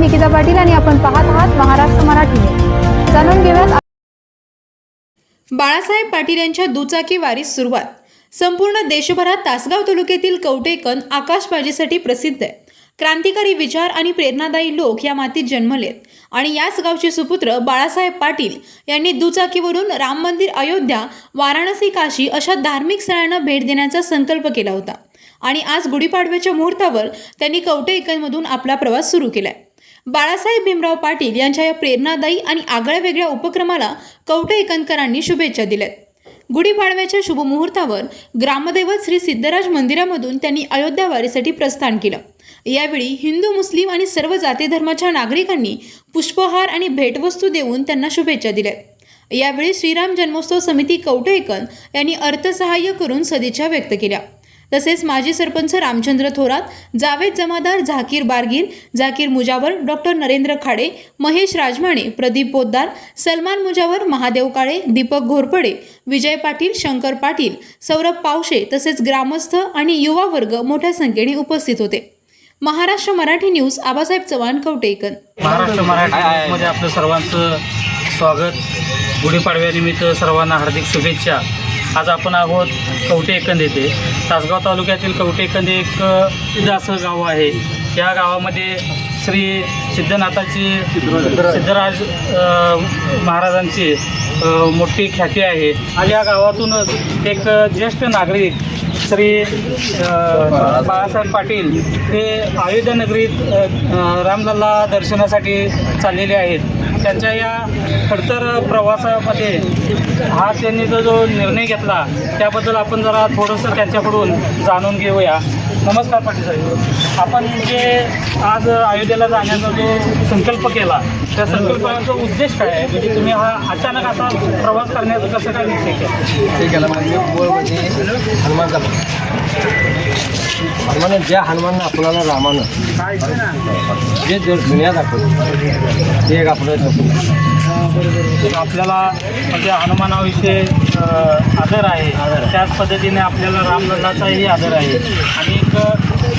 निकिता पाटील आणि आपण पाहत आहात महाराष्ट्र मराठी जाणून घेऊयात बाळासाहेब पाटील यांच्या दुचाकी वारीस सुरुवात. संपूर्ण देशभरात तासगाव तालुक्यातील कवटेकन आकाशबाजीसाठी प्रसिद्ध आहे. क्रांतिकारी विचार आणि प्रेरणादायी लोक या मातीत जन्मलेत. आणि याच गावचे सुपुत्र बाळासाहेब पाटील यांनी दुचाकीवरून राम मंदिर अयोध्या वाराणसी काशी अशा धार्मिक स्थळांना भेट देण्याचा संकल्प केला होता. आणि आज गुढीपाडव्याच्या मुहूर्तावर त्यांनी कवटेकनमधून आपला प्रवास सुरू केला आहे बाळासाहेब भीमराव पाटील यांच्या या प्रेरणादायी आणि आगळ्या वेगळ्या उपक्रमाला कवठे एकंदकरांनी शुभेच्छा दिल्यात. गुढीपाडव्याच्या शुभमुहूर्तावर ग्रामदैवत श्री सिद्धराज मंदिरामधून त्यांनी अयोध्या वारीसाठी प्रस्थान केलं. यावेळी हिंदू मुस्लिम आणि सर्व जाती धर्माच्या नागरिकांनी पुष्पहार आणि भेटवस्तू देऊन त्यांना शुभेच्छा दिल्या. यावेळी श्रीराम जन्मोत्सव समिती कवठेकन यांनी अर्थसहाय्य करून सदिच्छा व्यक्त केल्या. तसेच माजी सरपंच रामचंद्र थोरात जावेद जमादार झाकीर बारगीर झाकीर मुजावर डॉक्टर नरेंद्र खाडे महेश राजमाणे प्रदीप पोद्दार सलमान मुजावर महादेव काळे दीपक घोरपडे विजय पाटील शंकर पाटील सौरभ पावशे तसेच ग्रामस्थ आणि युवा वर्ग मोठ्या संख्येने उपस्थित होते. महाराष्ट्र मराठी न्यूज आबासाहेब चव्हाण कवटेकन महाराष्ट्र मराठी मध्ये आपलं सर्वांचं स्वागत. गुढीपाडव्यानिमित्त सर्वांना हार्दिक शुभेच्छा. आज आपण आहोत कवटे एकंद येथे. तासगाव तालुक्यातील कवटेकंद एक असं गाव आहे. या गावामध्ये श्री सिद्धनाथाची सिद्धराज महाराजांची मोठी ख्याती आहे. आणि या गावातूनच एक ज्येष्ठ नागरिक श्री बाळासाहेब पाटील हे अयोध्या नगरीत रामलल्ला दर्शनासाठी चाललेले आहेत. त्यांच्या या खडतर प्रवासामध्ये हा त्यांनी जो निर्णय घेतला त्याबद्दल आपण जरा थोडंसं त्यांच्याकडून जाणून घेऊया. नमस्कार पाटील साहेब. आपण जे आज अयोध्येला जाण्याचा जो संकल्प केला त्या संकल्पाचा उद्देश काय आहे? म्हणजे तुम्ही हा अचानक असा प्रवास करण्याचा कसं काय निश्चय केला? ते केला म्हणजे मूळ म्हणजे हनुमान ज्या हनुमाननं आपल्याला रामानं जे दुनिया दाखवलं ते एक आपलं आपल्याला म्हणजे हनुमानाविषयी आदर आहे. त्याच पद्धतीने आपल्याला रामलल्लाचाही आदर आहे. आणि एक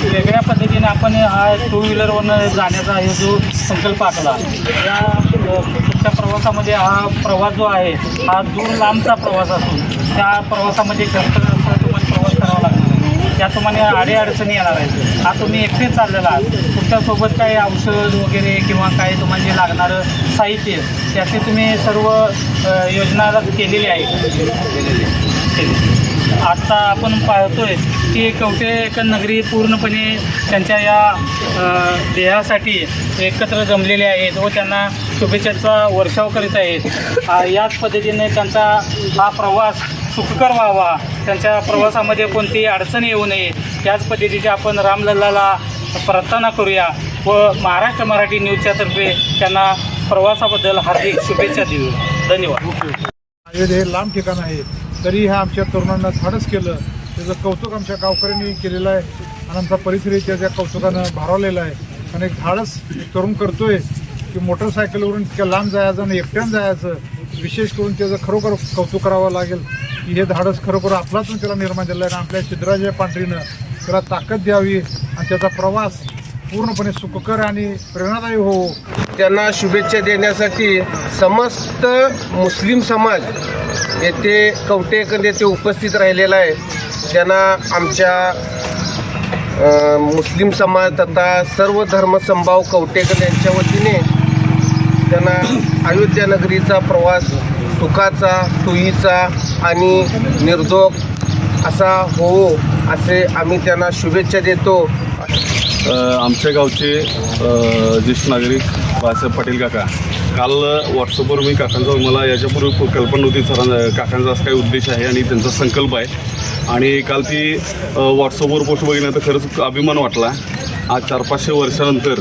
वेगळ्या पद्धतीने आपण हा टू व्हीलरवरनं जाण्याचा हे जो संकल्प आखला या पुढच्या प्रवासामध्ये हा प्रवास जो आहे हा दूर लांबचा प्रवास असून त्या प्रवासामध्ये कष्ट तुम्हाला प्रवास करावा लागणार म्हणजे या तुम्हाला अडीअडचणी येणार आहेत. हा तुम्ही एकटेच चाललेला आहात. तुमच्यासोबत काही औषध वगैरे किंवा काही तुम्हाला जे लागणारं साहित्य त्याची तुम्ही सर्व योजना केलेली आहे. आत्ता आपण पाहतोय की कवठे नगरी पूर्णपणे त्यांच्या या देहासाठी एकत्र जमलेले आहेत व त्यांना शुभेच्छांचा वर्षाव करीत आहेत. याच पद्धतीने त्यांचा हा प्रवास सुखकर व्हावा. त्यांच्या प्रवासामध्ये कोणतीही अडचण येऊ नये. त्याच पद्धतीचे आपण रामलल्लाला प्रार्थना करूया व महाराष्ट्र मराठी न्यूजच्यातर्फे त्यांना प्रवासाबद्दल हार्दिक शुभेच्छा देऊ. धन्यवाद. अयोध्ये हे लांब ठिकाण आहे. तरी ह्या आमच्या तरुणांना धाडस केलं. त्याचं कौतुक आमच्या गावकऱ्यांनी केलेलं आहे. आणि आमचा परिसरही त्याच्या कौतुकानं भारावलेला आहे. आणि एक धाडस तरुण करतोय की मोटरसायकलवरून इतक्या लांब जायचं आणि एकट्यानं जायचं. विशेष करून त्याचं खरोखर कौतुक करावं लागेल. की हे धाडस खरोखर आपलातून त्याला निर्माण झालं आहे आणि आपल्या सिद्धराज पांढरीनं त्याला ताकद द्यावी आणि त्याचा प्रवास पूर्णपणे सुखकर आणि प्रेरणादायी हो त्यांना शुभेच्छा देण्यासाठी समस्त मुस्लिम समाज येथे कवटेकंद येथे उपस्थित राहिलेला आहे. त्यांना आमच्या मुस्लिम समाज तथा सर्व धर्मसंभाव कवटेकंद यांच्या वतीने त्यांना अयोध्या नगरीचा प्रवास सुखाचा सोयीचा आणि निर्धोक असा हो असे आम्ही त्यांना शुभेच्छा देतो. आमच्या गावचे ज्येष्ठ नागरिक बाळासाहेब पाटील काका. काल व्हॉट्सअपवर मी काकांचा मला याच्यापूर्वी कल्पना नव्हती सरांना काकांचा असा काही उद्देश आहे आणि त्यांचा संकल्प आहे. आणि काल ती व्हॉट्सअपवर पोस्ट बघितल्यानंतर खरंच अभिमान वाटला. आज चार पाचशे वर्षानंतर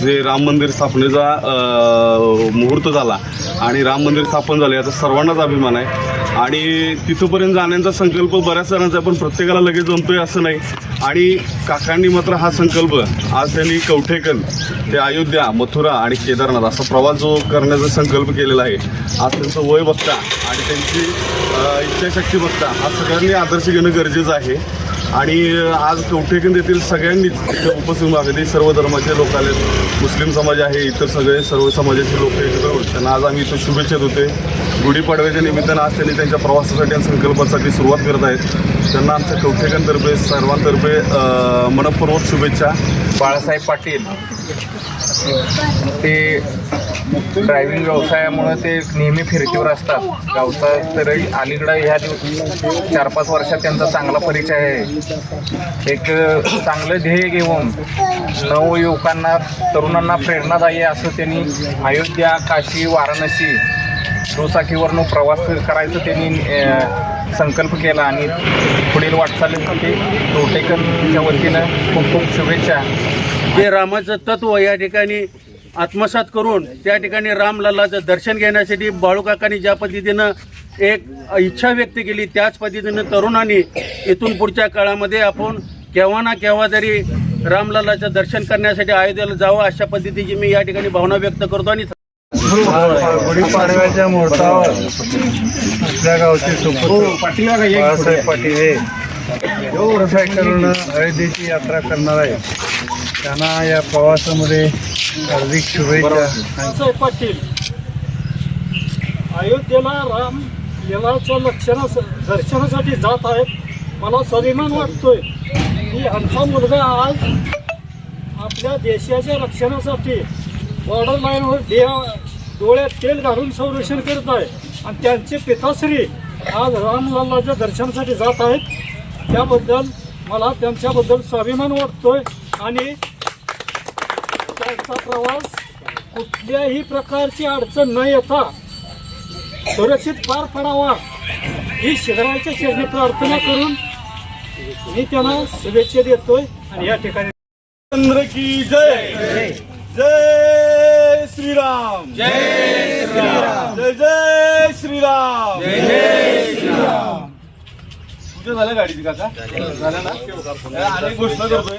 जे राम मंदिर स्थापनेचा मुहूर्त झाला आणि राम मंदिर स्थापन झालं याचा सर्वांनाच अभिमान आहे. आणि तिथंपर्यंत जाण्याचा संकल्प बऱ्याच जणांचा आहे पण प्रत्येकाला लगेच जमतोय असं नाही. आणि काकांनी मात्र हा संकल्प आज त्यांनी कवठेकन ते अयोध्या मथुरा आणि केदारनाथ असा प्रवास जो करण्याचा संकल्प केलेला आहे आज त्यांचं वय बघता आणि त्यांची इच्छाशक्ती बघता हा सगळ्यांनी आदर्श घेणं गरजेचं आहे. आणि आज कवठेकंद येथील सगळ्यांनीच तिथे उपस्थित अगदी सर्व धर्माचे लोक आले मुस्लिम समाज आहे इतर सगळे सर्व समाजाचे लोक एकत्र होते त्यांना आज आम्ही इथं शुभेच्छेत होते गुढीपाडव्याच्या निमित्तानं आज त्यांनी त्यांच्या प्रवासासाठी आणि संकल्पासाठी सुरुवात करत आहेत. त्यांना आमच्या कवठेकनतर्फे सर्वांतर्फे मनपूर्वक शुभेच्छा. बाळासाहेब पाटील. ते ड्रायव्हिंग व्यवसायामुळे ते नेहमी फिरतीवर असतात. गावचा तर अलीकडं ह्या दिवस चार पाच वर्षात त्यांचा चांगला परिचय आहे. एक चांगलं ध्येय घेऊन नवयुवकांना तरुणांना प्रेरणादायी असं त्यांनी अयोध्या काशी वाराणसी दुचाकीवरनं प्रवास करायचं त्यांनी संकल्प केला आणि पुढील वाटचालीसाठी रोटेकनच्या वतीनं खूप खूप शुभेच्छा. हे रामाचं तत्व या ठिकाणी आत्मसात करून त्या ठिकाणी रामलल्लाचं दर्शन घेण्यासाठी बाळूकाकांनी ज्या पद्धतीनं एक इच्छा व्यक्त केली त्याच पद्धतीनं तरुणांनी इथून पुढच्या काळामध्ये आपण केव्हा ना केव्हा तरी रामलल्लाचं दर्शन करण्यासाठी अयोध्येला जावं अशा पद्धतीची मी या ठिकाणी भावना व्यक्त करतो आणि गुढीपाडव्याच्या मुहूर्तावर आपल्या गावचे बाळासाहेब पाटील हे व्यवसाय करून अयोध्येची यात्रा करणार आहे त्यांना या प्रवासामध्ये हार्दिक शुभेच्छा पाटील. अयोध्येला राम लिलाच्या लक्षणा दर्शनासाठी जात आहेत. मला स्वाभिमान वाटतोय. की आमचा मुलगा आज आपल्या देशाच्या रक्षणासाठी बॉर्डर लाईनवर देव डोळ्यात तेल घालून संरक्षण करत आहे. आणि त्यांचे पिताश्री आज रामलल्लाच्या दर्शनासाठी जात आहेत. त्याबद्दल मला त्यांच्याबद्दल स्वाभिमान वाटतोय. आणि त्यांचा प्रवास कुठल्याही प्रकारची अडचण न येता सुरक्षित पार पडावा ही शिखराच्या चरणी प्रार्थना करून मी त्यांना शुभेच्छा देतोय. आणि या ठिकाणी चंद्र की जय. जय श्रीराम. जय श्रीराम. जय जय श्रीराम. जय श्रीराम. तुमच्या झाल्या गाडीची काका झाल्या ना? अनेक घोषणा करतोय.